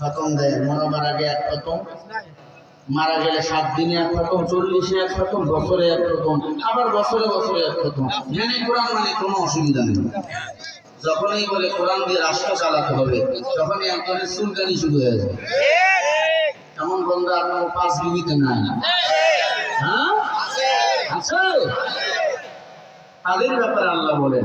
খতম দেয়। মরাবার আগে এক খতম, মারা গেলে সাত দিনে এক খতম, চল্লিশে এক খতম, বছরে এক খতম, আবার বছরে বছরে এক খতম। জেনে কোরআন মানে কোনো অসুবিধা নেই। যখনই বলে কোরআন দিয়ে রাষ্ট্র চালাতে হবে, তখনই একজনের চুলকানি শুরু হয়ে যায়। এমন বন্ধু আপনার পাঁচ বিবিতে নাই। হ্যাঁ? আছে? তাদের ব্যাপারে আল্লাহ বলেন।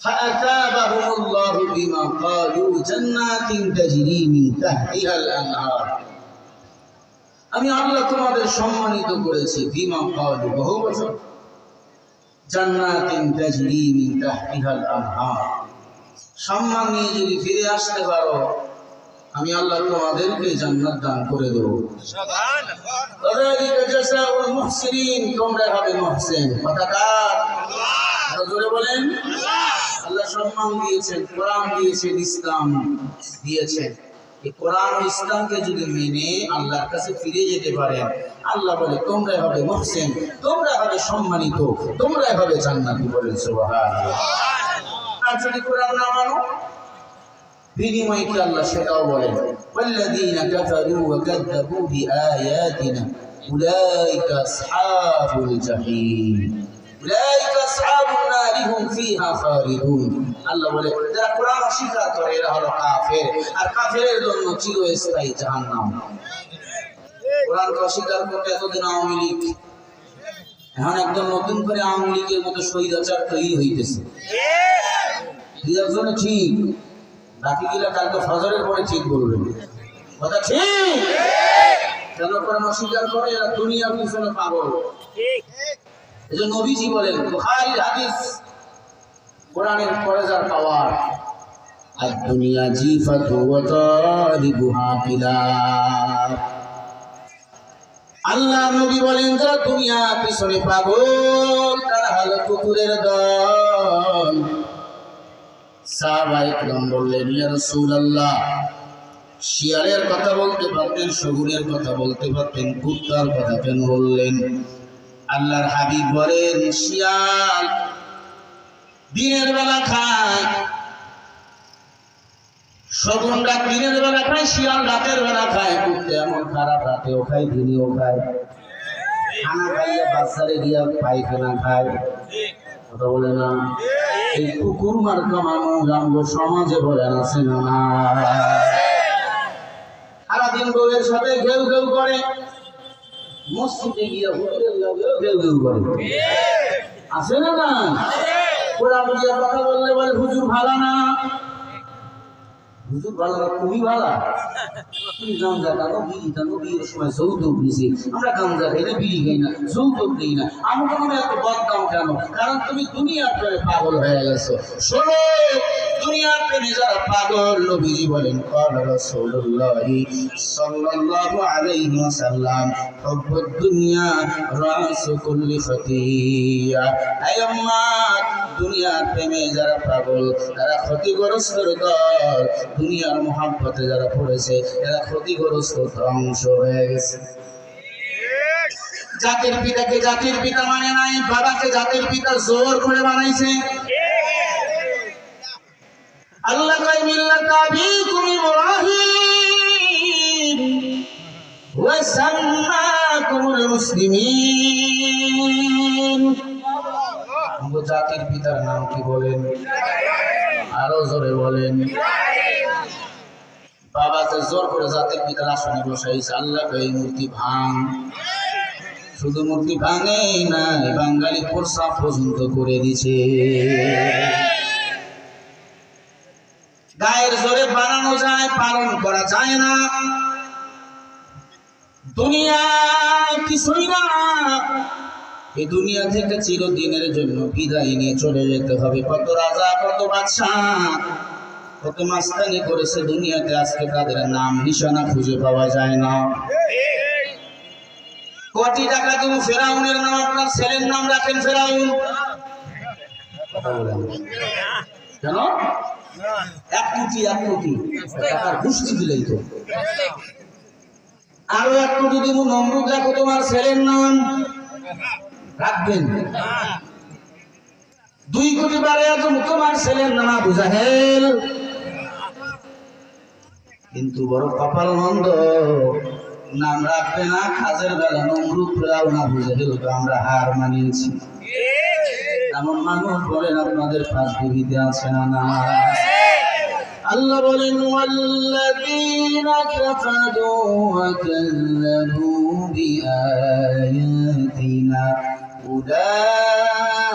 فأثابهم الله بما قالوا جنات تجري من تحتها الأنهار আমি আল্লাহ তোমাদের সম্মানিত করেছি বিমা কালু বহু বছর জান্নাতিন তাজরি মিন তাহতিহাল আনহার সম্মান নিয়ে যদি ফিরে আসতে পারো আমি আল্লাহ তোমাদেরকে জান্নাত দান করে দেবো তাদেরকে জাযাউল মুহসিনিন তোমরা হবে মুহসিন কথা কার আরো জোরে বলেন আল্লাহ সম্মান দিয়েছেন কোরআন দিয়েছেন ইসলাম দিয়েছেন এই কোরআন ও ইসলামকে যদি মেনে আল্লাহর কাছে ফিরে যেতে পারেন আল্লাহ বলে তোমরাই হবে মহসেন তোমরা হবে সম্মানিত তোমরাই হবে জান্নাতি বলেন সুবহানাল্লাহ আর যদি কোরআন না মানো বিনিময়ে কি আল্লাহ সেটাও বলেন والذين كفروا وكذبوا بآياتنا أولئك أصحاب الجحيم أولئك أصحاب উলাইহুম এখন একদম নতুন করে আওয়ামী লীগের মতো স্বৈরাচার তৈরি হইতেছে। ঠিক। বাকি গিলা কালকে ফজরের পরে ঠিক বলবেন কথা ঠিক? কেন করে অস্বীকার করে? এরা দুনিয়ার পিছনে পাগল। ঠিক। এই নবীজি বলেন, বুখারীর হাদিস, কোরআনের ফরেজার পাওয়ার। আর দুনিয়া জিফাতু ওয়া তারিবুহা বিলা আল্লাহ নবী বলেন, যারা দুনিয়া পিছনে পাগল, তারা হাল কুকুরের দল। সাহাবায়ে কিরাম বললেন, ইয়া আল্লাহ শিয়ালের কথা বলতে পারতেন শহুরের কথা বলতে পারতেন, কুত্তার কথা কেন বললেন? আল্লাহর হাবিব বলেন, শিয়াল, দিনের বেলা খায়। শগুনরা দিনের বেলা খায়, শিয়াল রাতের বেলা খায়। কুত্তে এমন খারাপ, রাতেও খায়, দিনেও খায়। খানা খাইয়ে পায়খানা খায়। কথা বলে না? এই কুকুর সমাজে সারাদিন বউয়ের সাথে ঘেউ ঘেউ করে। মসজিদে গিয়ে হোটেল লাগেও ঘেউ ঘেউ করে। আছে না না কথা বললে বলে, হুজুর ভালো না। তুমি আমরা গাঞ্জা খাই খাই না না। আমাকে মনে এত বদনাম কেন? কারণ তুমি দুনিয়ার প্রেমে পাগল হয়ে গেছো। শোনো দুনিয়ার প্রেমে যারা পাগল নবীজি বলেন قال رسول الله صلى الله عليه وسلم حب الدنيا راس كل خطيئة اي উম্মাত দুনিয়ার প্রেমে যারা পাগল তারা ক্ষতিগ্রস্তর দল দুনিয়ার মহাব্বতে যারা পড়েছে এরা ক্ষতিগ্রস্ত ধ্বংস হয়ে গেছে জাতির পিতাকে জাতির পিতা মানে নাই বাবাকে জাতির পিতা জোর করে বানাইছে আল্লাহ কয় মিল্লাত আবিকুম ইব্রাহিম জাতির পিতার নাম কি বলেন? আরও জোরে বলেন। বাবাকে জোর করে জাতির পিতার আসনে বসাইছে। আল্লাহ কয়, এই মূর্তি ভাঙ। শুধু মূর্তি ভাঙে নাই বাঙালি প্রসাব পর্যন্ত করে দিছে গায়ের জোরে বানানো যায় পালন করা যায় না। দুনিয়া কিছুই না। এই দুনিয়া থেকে চিরদিনের জন্য বিদায় নিয়ে চলে যেতে হবে। কত রাজা, কত বাদশাহ, কত মাস্তানি করেছে দুনিয়াতে আজকে তাদের নাম নিশানা খুঁজে পাওয়া যায় না। কোটি টাকা দিব ফেরাউনের নাম, আপনার ছেলের নাম রাখেন ফেরাউন। কেন? এক কোটি এক কোটি। টাকার গোষ্ঠী দিলেই তো। আরও এক কোটি দিব, নমরুদ রাখো তোমার ছেলের নাম। রাখবেন। দুই কোটি বারে তোমার ছেলের কিন্তু বড় কপাল মন্দ, নাম রাখবে না কাজের বেলা নমরুদ রাও না বুঝে গেল তো আমরা হার মানিয়েছি। এমন মানুষ বলেন আপনাদের পাঁচ বিবিতে আছে না না? আল্লাহ বলেন, ওয়াল্লাযীনা কাফারু ওয়া কাযযাবু বিআয়াতিনা, উলাইকা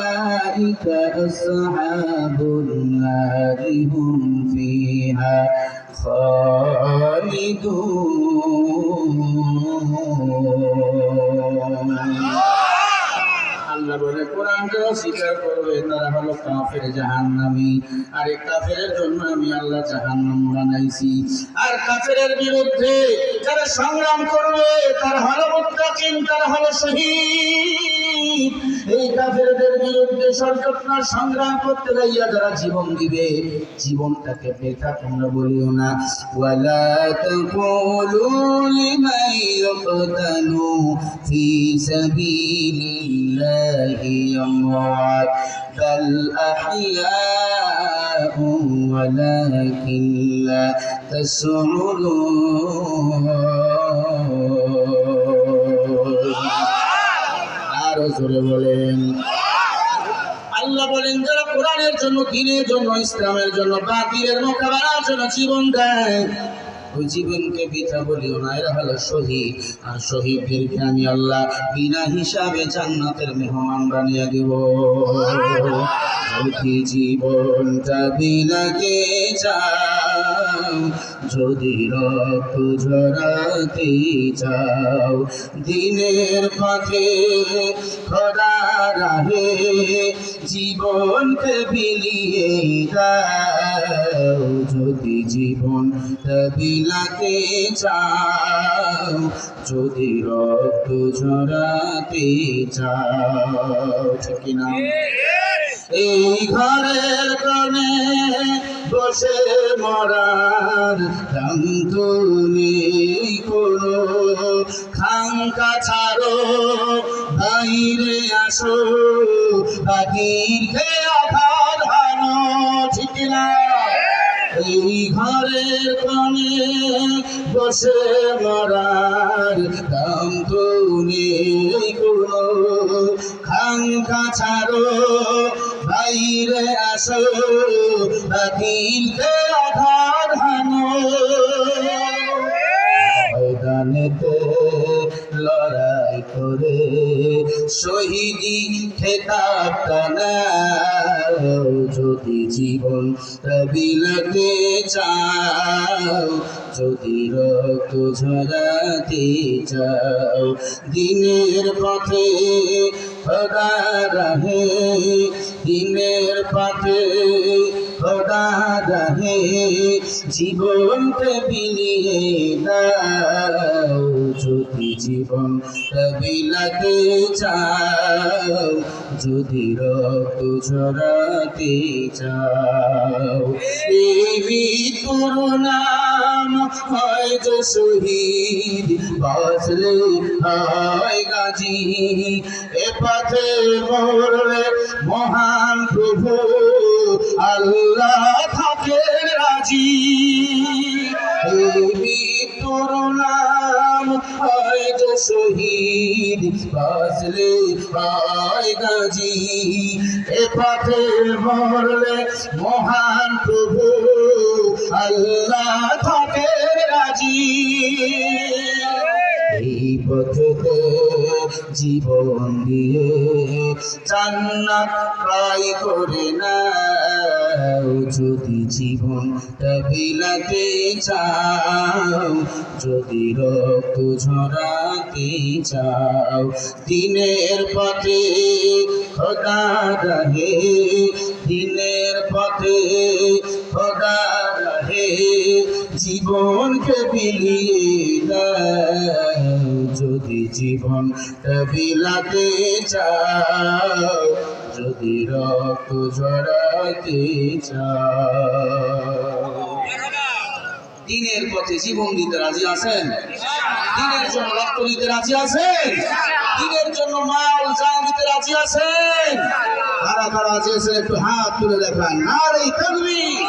আসহাবুন নারি হুম ফিহা খালিদুন. কোরআনকে করবে, তারা হলো জাহান্নামী। কাফেরের জন্য আমি আল্লাহ জাহান্নাম বানাইছি। আর কাফেরের বিরুদ্ধে সংগ্রাম করবে এই কাফেরদের বিরুদ্ধে সংগ্রাম করতে যাইয়া যারা জীবন দিবে, জীবনটাকে বেথা তোমরা বলিও না। ওয়ালা তাকুলু লিমান বাল আহইয়াউ ওয়ালাকিন লা তাশউরুন আরও জোরে বলেন। আল্লাহ বলেন, যারা কোরআনের জন্য, দিনের জন্য, ইসলামের জন্য, বাতিলের মোকাবেলার জন্য জীবন দেয় জীবনকে বৃথা বলিও না, এরা হলো শহীদ। আর শহীদদেরকে আমি আল্লাহ বিনা হিসাবে জান্নাতের মেহমান বানিয়ে দেব। যদি জীবনটা বিলাকে চাও? যদি রক্ত ঝরাতে চাও, দিনের পথে খরা রাহে, জীবনকে বিলিয়ে দাও। যদি জীবন বিলাতে চাও, যদি রক্ত ঝরাতে চাও, ঠিক না? এই ঘরের কোণে বসে মরার ক্লান্ত নেই কোনো। খাঙ্কা ছাড়ো, বাইরে আসো বাকির খেয়ে ঠিক না? এই ঘরের কোণে বসে মরার দাম তো নেই কোনো। খাঙ্কা ছাড়ো, বাইরে আসো বাকিলকে আধার হানো। লড়াই করে। শহীদি খেতাবটা নাও যদি জীবন বিলাতে চাও, যদি রক্ত ঝরাতে চাও, দিনের পথে খোদা দিনের পথে খোদা রাহে, জীবনকে বিলিয়ে দাও। যদি জীবন বিলাতে চাও, যদি রক্ত ঝরাতে চাও এই মৃত্যুর নাম হয় যে শহীদ, বাঁচলে হয় গাজী। এ পথে মরলে মহান প্রভু, আল্লাহ থাকে রাজি। বাঁচলে হয় গাজী। এ পথে মরলে মহান প্রভু আল্লাহ থাকে রাজি। এই পথেতে জীবন দিয়ে জান্নাত প্রায় করে না যদি জীবন বিলাতে চাও, যদি রক্ত ঝরাতে চাও, দিনের পথে খোদা রহে জীবন বিলাতে চাও যদি রক্ত ঝরাতে চাও। দিনের পথে জীবন দিতে রাজি আছেন? দিনের জন্য রক্ত দিতে রাজি আছেন? দিনের জন্য মাল জান দিতে রাজি আছেন? কারা কারা আছে একটু হাত তুলে দেখান। নারী তকবীর